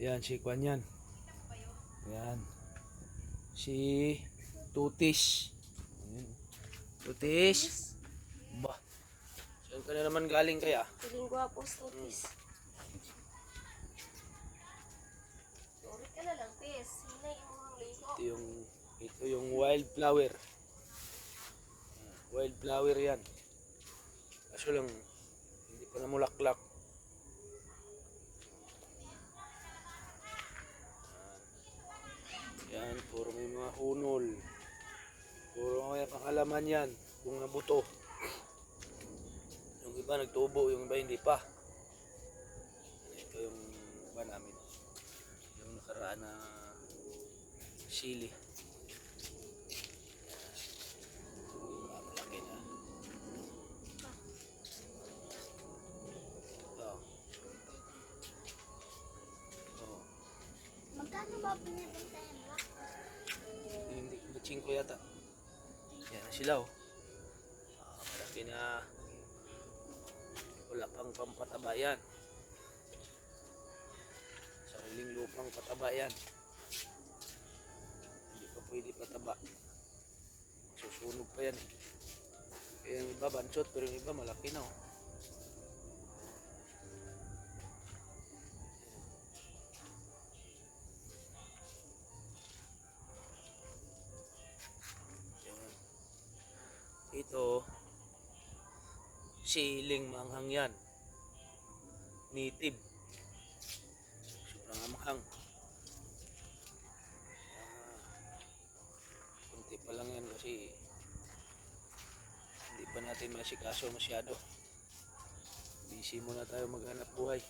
Yan, si Kwan yan. Yan. Si Tutis. Ayan. Tutis. Ba. Saan ka na naman galing kaya? Piling gwapo sa office. Sorry ka na lang, tis. Hinay ang ligo. Ito yung ito yung wildflower. Wildflower yan. Kaso lang hindi pa namulaklak. mga unol. Puro kaya pangalaman yan, bunga buto. Yung iba nagtubo, yung iba hindi pa. Ito yung iba namin. Yung nakaraan na sili. Magkano ba binibenta yan? 5 yata. Yan na sila oh. Ah, malaki na. Wala pang pampataba yan. Sa huling lupang pataba yan. Hindi pa pwede pataba. Susunog pa yan eh. Yung iba bansot pero yung iba malaki na oh. Ito, siling manghang yan. Native. Sobrang manghang. Ah, kunti pa lang yan kasi hindi pa natin masikaso masyado. Busy muna tayo maghanap buhay.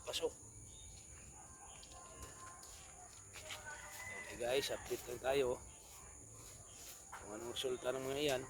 Pasok. Okay guys, update lang tayo. Kung anong resulta ng mga yan.